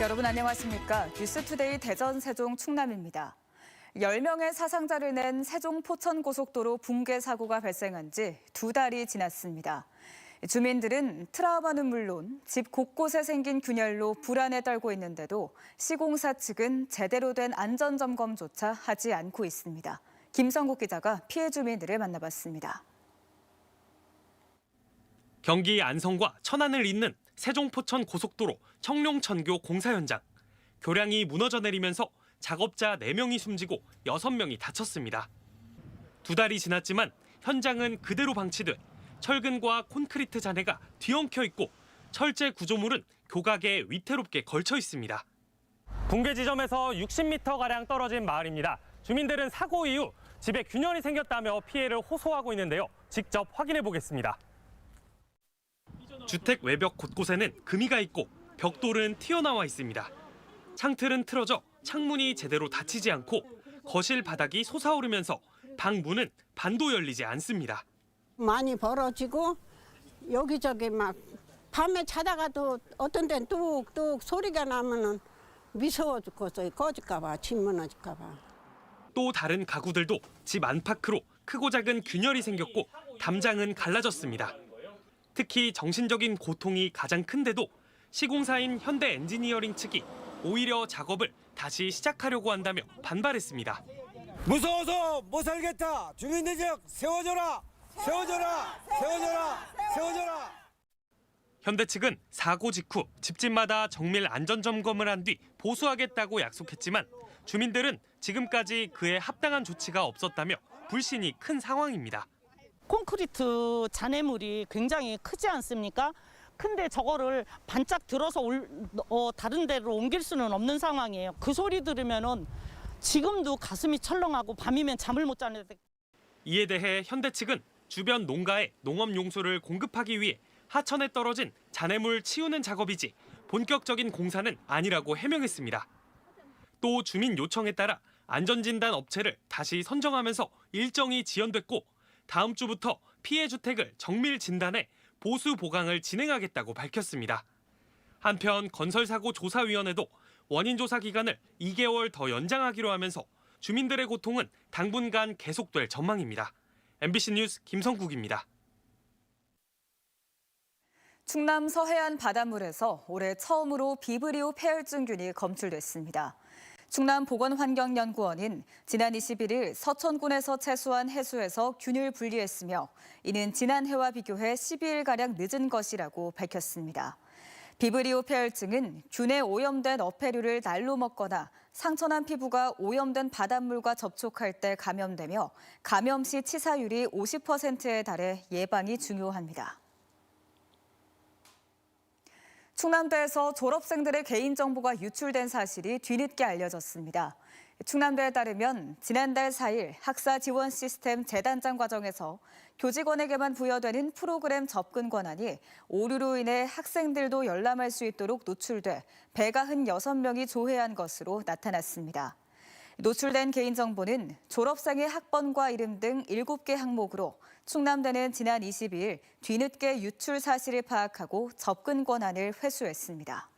여러분 안녕하십니까? 뉴스투데이 대전 세종 충남입니다. 10명의 사상자를 낸 세종 포천 고속도로 붕괴 사고가 발생한 지 두 달이 지났습니다. 주민들은 트라우마는 물론 집 곳곳에 생긴 균열로 불안에 떨고 있는데도 시공사 측은 제대로 된 안전 점검조차 하지 않고 있습니다. 김성국 기자가 피해 주민들을 만나봤습니다. 경기 안성과 천안을 잇는 세종포천 고속도로 청룡천교 공사 현장. 교량이 무너져 내리면서 작업자 4명이 숨지고 6명이 다쳤습니다. 두 달이 지났지만 현장은 그대로 방치돼 철근과 콘크리트 잔해가 뒤엉켜 있고 철제 구조물은 교각에 위태롭게 걸쳐 있습니다. 붕괴 지점에서 60m가량 떨어진 마을입니다. 주민들은 사고 이후 집에 균열이 생겼다며 피해를 호소하고 있는데요. 직접 확인해 보겠습니다. 주택 외벽 곳곳에는 금이가 있고 벽돌은 튀어나와 있습니다. 창틀은 틀어져 창문이 제대로 닫히지 않고 거실 바닥이 솟아오르면서 방 문은 반도 열리지 않습니다. 많이 벌어지고 여기저기 막 밤에 자다가도 어떤 데는 뚝뚝 소리가 나면은 무서워 죽겠어요. 꺼질까 봐, 집 무너질까 봐. 또 다른 가구들도 집 안팎으로 크고 작은 균열이 생겼고 담장은 갈라졌습니다. 특히 정신적인 고통이 가장 큰데도 시공사인 현대 엔지니어링 측이 오히려 작업을 다시 시작하려고 한다며 반발했습니다. 무서워서 못 살겠다. 주민대적 세워줘라. 세워줘라. 세워줘라. 세워줘라. 현대 측은 사고 직후 집집마다 정밀 안전 점검을 한 뒤 보수하겠다고 약속했지만 주민들은 지금까지 그에 합당한 조치가 없었다며 불신이 큰 상황입니다. 콘크리트 잔해물이 굉장히 크지 않습니까? 근데 저거를 반짝 들어서 올, 어, 다른 데로 옮길 수는 없는 상황이에요. 그 소리 들으면은 지금도 가슴이 철렁하고 밤이면 잠을 못 자는데 이에 대해 현대 측은 주변 농가에 농업 용수를 공급하기 위해 하천에 떨어진 잔해물 치우는 작업이지 본격적인 공사는 아니라고 해명했습니다. 또 주민 요청에 따라 안전진단 업체를 다시 선정하면서 일정이 지연됐고 다음 주부터 피해 주택을 정밀 진단해 보수 보강을 진행하겠다고 밝혔습니다. 한편 건설사고 조사위원회도 원인 조사 기간을 2개월 더 연장하기로 하면서 주민들의 고통은 당분간 계속될 전망입니다. MBC 뉴스 김성국입니다. 충남 서해안 바닷물에서 올해 처음으로 비브리오 폐혈증균이 검출됐습니다. 충남보건환경연구원은 지난 21일 서천군에서 채수한 해수에서 균을 분리했으며 이는 지난해와 비교해 12일가량 늦은 것이라고 밝혔습니다. 비브리오 폐혈증은 균에 오염된 어패류를 날로 먹거나 상처난 피부가 오염된 바닷물과 접촉할 때 감염되며 감염 시 치사율이 50%에 달해 예방이 중요합니다. 충남대에서 졸업생들의 개인정보가 유출된 사실이 뒤늦게 알려졌습니다. 충남대에 따르면 지난달 4일 학사 지원 시스템 재단장 과정에서 교직원에게만 부여되는 프로그램 접근 권한이 오류로 인해 학생들도 열람할 수 있도록 노출돼 배가 흔 6명이 조회한 것으로 나타났습니다. 노출된 개인정보는 졸업생의 학번과 이름 등 7개 항목으로 충남대는 지난 22일 뒤늦게 유출 사실을 파악하고 접근 권한을 회수했습니다.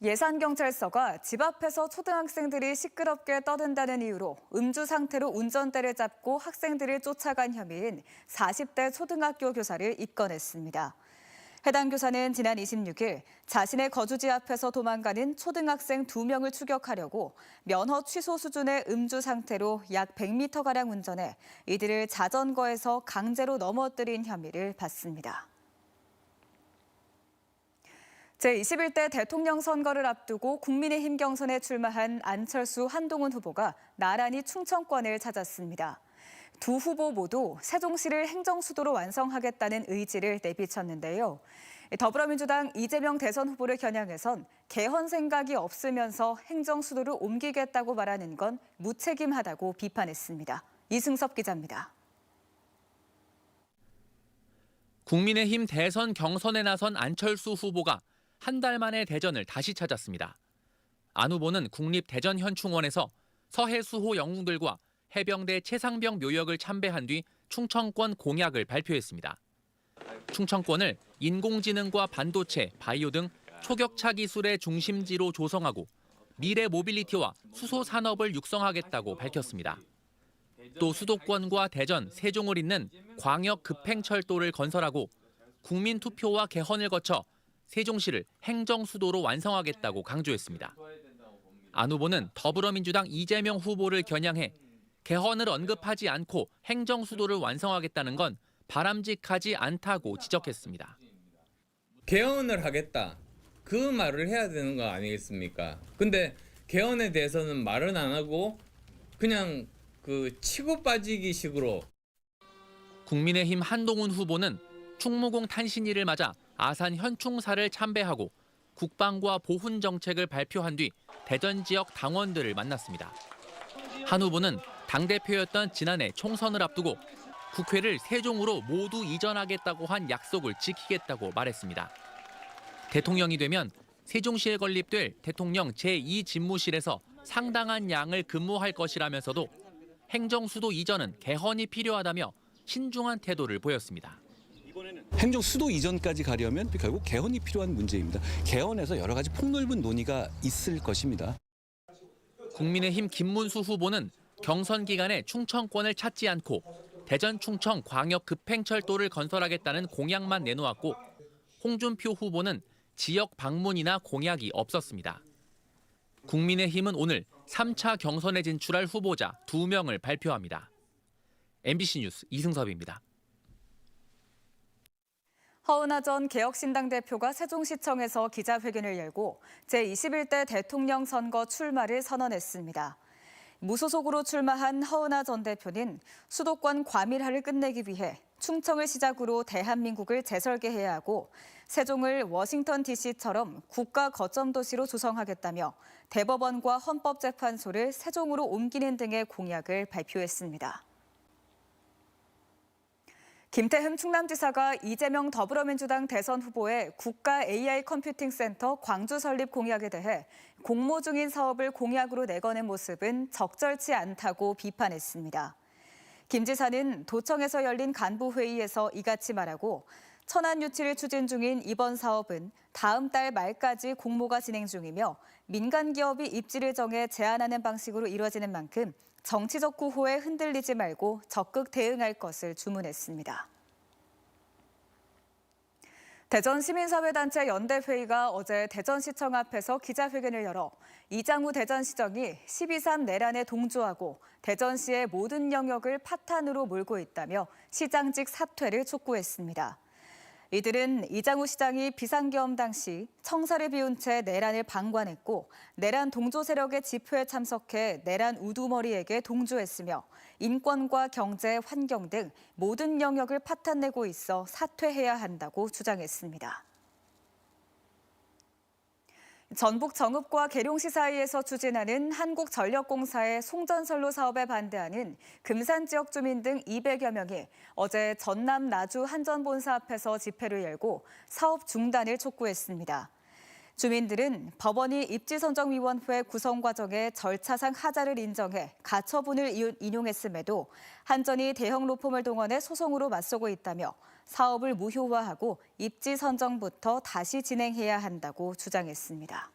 예산경찰서가 집 앞에서 초등학생들이 시끄럽게 떠든다는 이유로 음주 상태로 운전대를 잡고 학생들을 쫓아간 혐의인 40대 초등학교 교사를 입건했습니다. 해당 교사는 지난 26일 자신의 거주지 앞에서 도망가는 초등학생 2명을 추격하려고 면허 취소 수준의 음주 상태로 약 100m가량 운전해 이들을 자전거에서 강제로 넘어뜨린 혐의를 받습니다. 제21대 대통령 선거를 앞두고 국민의힘 경선에 출마한 안철수 한동훈 후보가 나란히 충청권을 찾았습니다. 두 후보 모두 세종시를 행정수도로 완성하겠다는 의지를 내비쳤는데요. 더불어민주당 이재명 대선 후보를 겨냥해선 개헌 생각이 없으면서 행정수도를 옮기겠다고 말하는 건 무책임하다고 비판했습니다. 이승섭 기자입니다. 국민의힘 대선 경선에 나선 안철수 후보가 한 달 만에 대전을 다시 찾았습니다. 안 후보는 국립대전현충원에서 서해수호 영웅들과 해병대 최상병 묘역을 참배한 뒤 충청권 공약을 발표했습니다. 충청권을 인공지능과 반도체, 바이오 등 초격차 기술의 중심지로 조성하고 미래 모빌리티와 수소 산업을 육성하겠다고 밝혔습니다. 또 수도권과 대전, 세종을 잇는 광역 급행철도를 건설하고 국민 투표와 개헌을 거쳐 세종시를 행정 수도로 완성하겠다고 강조했습니다. 안 후보는 더불어민주당 이재명 후보를 겨냥해 개헌을 언급하지 않고 행정 수도를 완성하겠다는 건 바람직하지 않다고 지적했습니다. 개헌을 하겠다. 그 말을 해야 되는 거 아니겠습니까? 근데 개헌에 대해서는 말은 안 하고 그냥 그 치고 빠지기 식으로 국민의힘 한동훈 후보는 충무공 탄신일을 맞아 아산 현충사를 참배하고 국방과 보훈 정책을 발표한 뒤 대전 지역 당원들을 만났습니다. 한 후보는 당대표였던 지난해 총선을 앞두고 국회를 세종으로 모두 이전하겠다고 한 약속을 지키겠다고 말했습니다. 대통령이 되면 세종시에 건립될 대통령 제2집무실에서 상당한 양을 근무할 것이라면서도 행정수도 이전은 개헌이 필요하다며 신중한 태도를 보였습니다. 행정 수도 이전까지 가려면 결국 개헌이 필요한 문제입니다. 개헌에서 여러 가지 폭넓은 논의가 있을 것입니다. 국민의힘 김문수 후보는 경선 기간에 충청권을 찾지 않고 대전 충청 광역 급행철도를 건설하겠다는 공약만 내놓았고 홍준표 후보는 지역 방문이나 공약이 없었습니다. 국민의힘은 오늘 3차 경선에 진출할 후보자 2명을 발표합니다. MBC 뉴스 이승섭입니다. 허은하 전 개혁신당 대표가 세종시청에서 기자회견을 열고 제21대 대통령 선거 출마를 선언했습니다. 무소속으로 출마한 허은하 전 대표는 수도권 과밀화를 끝내기 위해 충청을 시작으로 대한민국을 재설계해야 하고 세종을 워싱턴 DC처럼 국가 거점 도시로 조성하겠다며 대법원과 헌법재판소를 세종으로 옮기는 등의 공약을 발표했습니다. 김태흠 충남지사가 이재명 더불어민주당 대선 후보의 국가 AI 컴퓨팅 센터 광주 설립 공약에 대해 공모 중인 사업을 공약으로 내거는 모습은 적절치 않다고 비판했습니다. 김 지사는 도청에서 열린 간부 회의에서 이같이 말하고 천안 유치를 추진 중인 이번 사업은 다음 달 말까지 공모가 진행 중이며 민간 기업이 입지를 정해 제안하는 방식으로 이뤄지는 만큼 정치적 구호에 흔들리지 말고 적극 대응할 것을 주문했습니다. 대전 시민사회단체 연대회의가 어제 대전시청 앞에서 기자회견을 열어 이장우 대전시장이 12.3 내란에 동조하고 대전시의 모든 영역을 파탄으로 몰고 있다며 시장직 사퇴를 촉구했습니다. 이들은 이장우 시장이 비상계엄 당시 청사를 비운 채 내란을 방관했고 내란 동조 세력의 집회에 참석해 내란 우두머리에게 동조했으며 인권과 경제, 환경 등 모든 영역을 파탄내고 있어 사퇴해야 한다고 주장했습니다. 전북 정읍과 계룡시 사이에서 추진하는 한국전력공사의 송전선로 사업에 반대하는 금산 지역 주민 등 200여 명이 어제 전남 나주 한전본사 앞에서 집회를 열고 사업 중단을 촉구했습니다. 주민들은 법원이 입지선정위원회 구성 과정에 절차상 하자를 인정해 가처분을 인용했음에도 한전이 대형 로펌을 동원해 소송으로 맞서고 있다며 사업을 무효화하고 입지 선정부터 다시 진행해야 한다고 주장했습니다.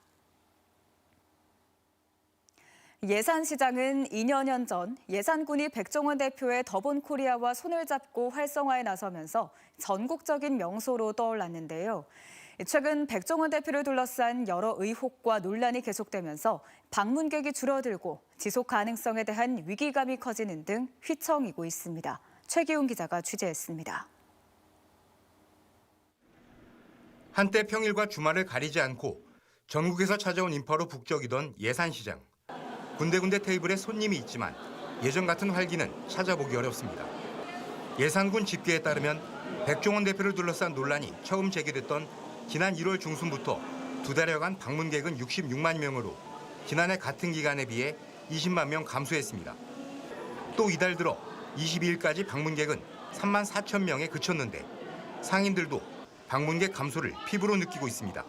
예산시장은 2년여 전 예산군이 백종원 대표의 더본 코리아와 손을 잡고 활성화에 나서면서 전국적인 명소로 떠올랐는데요. 최근 백종원 대표를 둘러싼 여러 의혹과 논란이 계속되면서 방문객이 줄어들고 지속 가능성에 대한 위기감이 커지는 등 휘청이고 있습니다. 최기훈 기자가 취재했습니다. 한때 평일과 주말을 가리지 않고 전국에서 찾아온 인파로 북적이던 예산시장. 군데군데 테이블에 손님이 있지만 예전 같은 활기는 찾아보기 어렵습니다. 예산군 집계에 따르면 백종원 대표를 둘러싼 논란이 처음 제기됐던 지난 1월 중순부터 두 달여간 방문객은 66만 명으로 지난해 같은 기간에 비해 20만 명 감소했습니다. 또 이달 들어 22일까지 방문객은 3만 4천 명에 그쳤는데 상인들도 방문객 감소를 피부로 느끼고 있습니다.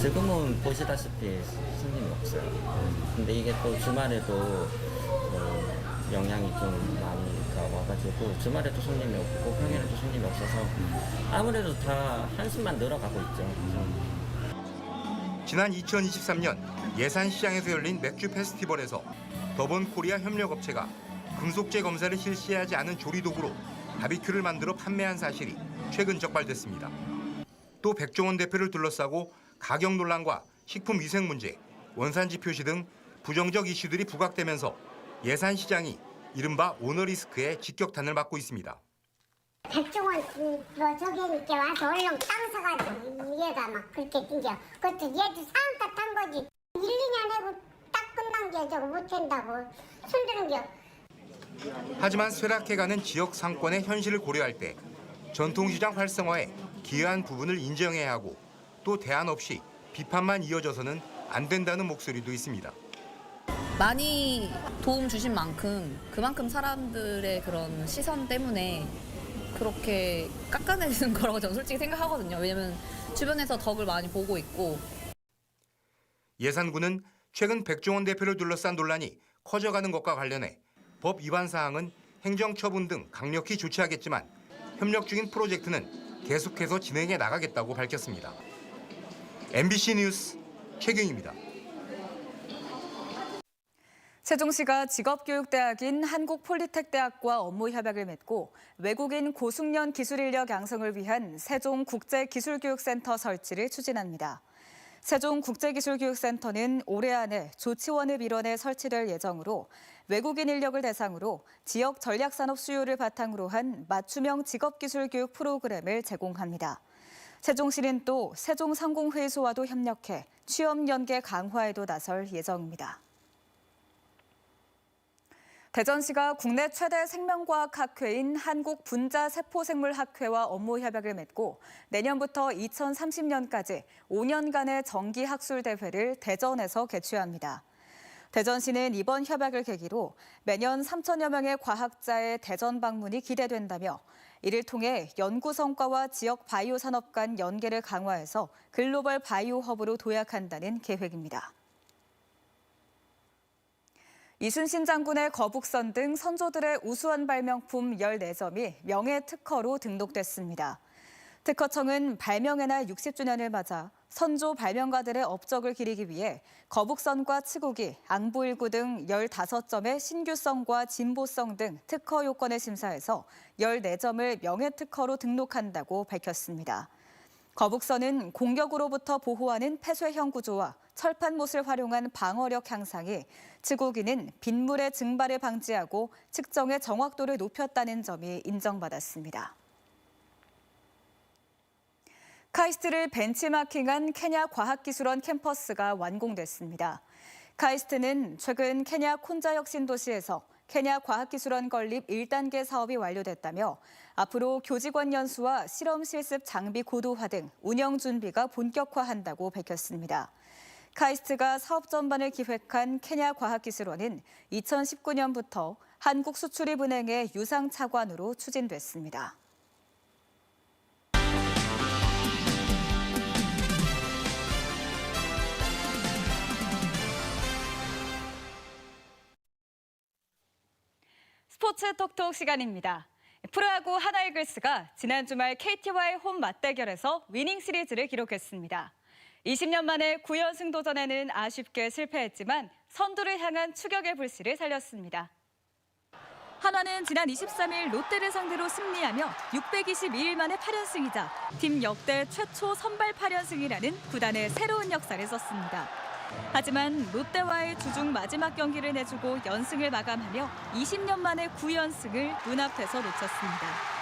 지금은 보시다시피 손님이 없어요. 근데 이게 또 주말에도 어, 영향이 좀 많이 와가지고 주말에도 손님이 없고 평일에도 손님이 없어서 아무래도 다 한숨만 늘어가고 있죠. 지난 2023년 예산 시장에서 열린 맥주 페스티벌에서 더본 코리아 협력업체가 금속재 검사를 실시하지 않은 조리도구로 바비큐를 만들어 판매한 사실이 최근 적발됐습니다. 또 백종원 대표를 둘러싸고 가격 논란과 식품 위생 문제, 원산지 표시 등 부정적 이슈들이 부각되면서 예산 시장이 이른바 오너리스크의 직격탄을 맞고 있습니다. 백종원 그, 뭐 저기 이렇게 와서 얼른 땅 사가지고 얘가 막 그렇게 뛴겨. 그것도 얘도 상가 탄 거지. 1, 2년 해고 딱 끝난 게 저거 못 된다고 손드는 겨. 하지만 쇠락해가는 지역 상권의 현실을 고려할 때 전통시장 활성화에 기여한 부분을 인정해야 하고 또 대안 없이 비판만 이어져서는 안 된다는 목소리도 있습니다. 많이 도움 주신 만큼 그만큼 사람들의 그런 시선 때문에 그렇게 깎아내리는 거라고 저는 솔직히 생각하거든요. 왜냐면 주변에서 덕을 많이 보고 있고 예산군은 최근 백종원 대표를 둘러싼 논란이 커져가는 것과 관련해 법 위반 사항은 행정처분 등 강력히 조치하겠지만 협력 중인 프로젝트는 계속해서 진행해 나가겠다고 밝혔습니다. MBC 뉴스 최경입니다. 세종시가 직업교육대학인 한국폴리텍대학과 업무 협약을 맺고 외국인 고숙련 기술인력 양성을 위한 세종국제기술교육센터 설치를 추진합니다. 세종국제기술교육센터는 올해 안에 조치원읍 일원에 설치될 예정으로 외국인 인력을 대상으로 지역 전략산업 수요를 바탕으로 한 맞춤형 직업기술 교육 프로그램을 제공합니다. 세종시는 또 세종상공회의소와도 협력해 취업 연계 강화에도 나설 예정입니다. 대전시가 국내 최대 생명과학 학회인 한국분자세포생물학회와 업무 협약을 맺고 내년부터 2030년까지 5년간의 정기 학술 대회를 대전에서 개최합니다. 대전시는 이번 협약을 계기로 매년 3천여 명의 과학자의 대전 방문이 기대된다며 이를 통해 연구 성과와 지역 바이오 산업 간 연계를 강화해서 글로벌 바이오 허브로 도약한다는 계획입니다. 이순신 장군의 거북선 등 선조들의 우수한 발명품 14점이 명예 특허로 등록됐습니다. 특허청은 발명의 날 60주년을 맞아 선조 발명가들의 업적을 기리기 위해 거북선과 치국이 앙부일구 등 15점의 신규성과 진보성 등 특허 요건을 심사해서 14점을 명예특허로 등록한다고 밝혔습니다. 거북선은 공격으로부터 보호하는 폐쇄형 구조와 철판못을 활용한 방어력 향상이 치국이는 빗물의 증발을 방지하고 측정의 정확도를 높였다는 점이 인정받았습니다. 카이스트를 벤치마킹한 케냐 과학기술원 캠퍼스가 완공됐습니다. 카이스트는 최근 케냐 콘자역 신도시에서 케냐 과학기술원 건립 1단계 사업이 완료됐다며 앞으로 교직원 연수와 실험 실습 장비 고도화 등 운영 준비가 본격화한다고 밝혔습니다. 카이스트가 사업 전반을 기획한 케냐 과학기술원은 2019년부터 한국수출입은행의 유상 차관으로 추진됐습니다. 스포츠 톡톡 시간입니다. 프로야구 하나이글스가 지난 주말 KT와의 홈 맞대결에서 위닝 시리즈를 기록했습니다. 20년 만에 9연승 도전에는 아쉽게 실패했지만 선두를 향한 추격의 불씨를 살렸습니다. 한화는 지난 23일 롯데를 상대로 승리하며 622일 만에 8연승이자 팀 역대 최초 선발 8연승이라는 구단의 새로운 역사를 썼습니다. 하지만 롯데와의 주중 마지막 경기를 내주고 연승을 마감하며 20년 만에 9연승을 눈앞에서 놓쳤습니다.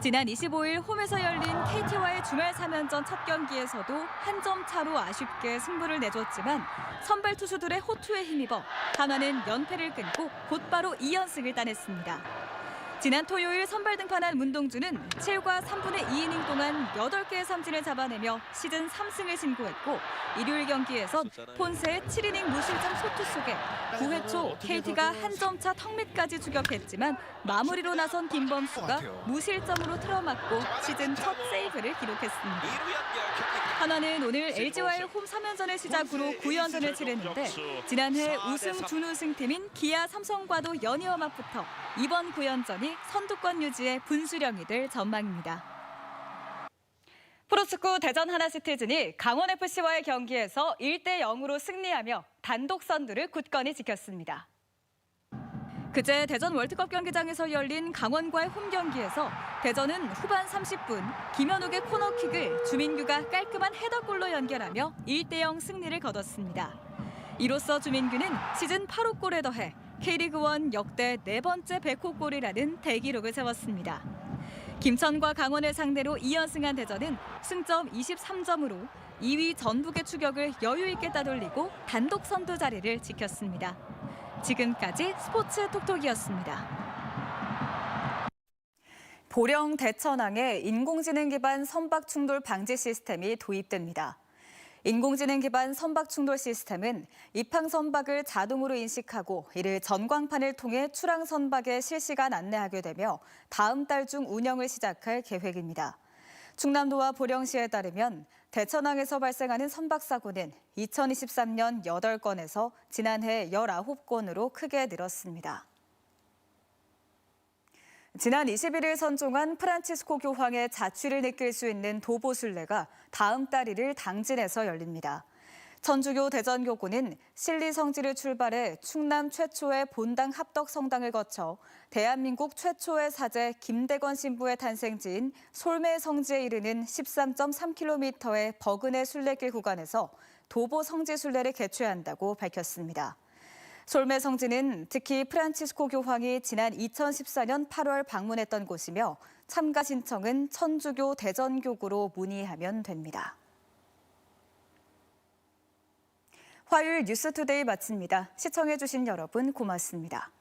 지난 25일 홈에서 열린 KT와의 주말 3연전 첫 경기에서도 한 점 차로 아쉽게 승부를 내줬지만 선발 투수들의 호투에 힘입어 한화는 연패를 끊고 곧바로 2연승을 따냈습니다. 지난 토요일 선발 등판한 문동주는 7과 3분의 2이닝 동안 8개의 삼진을 잡아내며 시즌 3승을 신고했고 일요일 경기에서 폰세의 7이닝 무실점 소투 속에 9회 초 KT가 한 점 차 턱밑까지 추격했지만 마무리로 나선 김범수가 무실점으로 틀어막고 시즌 첫 세이브를 기록했습니다. 한화는 오늘 LG와의 홈 3연전을 시작으로 9연전을 치르는데 지난해 우승 준우승팀인 기아 삼성과도 연이어 맞붙어 이번 9연전이 선두권 유지의 분수령이 될 전망입니다. 프로축구 대전 하나시티즌이 강원FC와의 경기에서 1대 0으로 승리하며 단독 선두를 굳건히 지켰습니다. 그제 대전 월드컵 경기장에서 열린 강원과의 홈 경기에서 대전은 후반 30분 김현욱의 코너킥을 주민규가 깔끔한 헤더골로 연결하며 1대 0 승리를 거뒀습니다. 이로써 주민규는 시즌 8호 골에 더해 K리그1 역대 네 번째 100호 골이라는 대기록을 세웠습니다. 김천과 강원을 상대로 2연승한 대전은 승점 23점으로 2위 전북의 추격을 여유 있게 따돌리고 단독 선두 자리를 지켰습니다. 지금까지 스포츠 톡톡이었습니다. 보령 대천항에 인공지능 기반 선박 충돌 방지 시스템이 도입됩니다. 인공지능 기반 선박 충돌 시스템은 입항 선박을 자동으로 인식하고 이를 전광판을 통해 출항 선박에 실시간 안내하게 되며 다음 달 중 운영을 시작할 계획입니다. 충남도와 보령시에 따르면 대천항에서 발생하는 선박 사고는 2023년 8건에서 지난해 19건으로 크게 늘었습니다. 지난 21일 선종한 프란치스코 교황의 자취를 느낄 수 있는 도보순례가 다음 달 1일 당진에서 열립니다. 천주교 대전교구는 실리 성지를 출발해 충남 최초의 본당 합덕 성당을 거쳐 대한민국 최초의 사제 김대건 신부의 탄생지인 솔매 성지에 이르는 13.3km의 버근의 순례길 구간에서 도보 성지 순례를 개최한다고 밝혔습니다. 솔메 성지는 특히 프란치스코 교황이 지난 2014년 8월 방문했던 곳이며 참가 신청은 천주교 대전교구로 문의하면 됩니다. 화요일 뉴스투데이 마칩니다. 시청해주신 여러분 고맙습니다.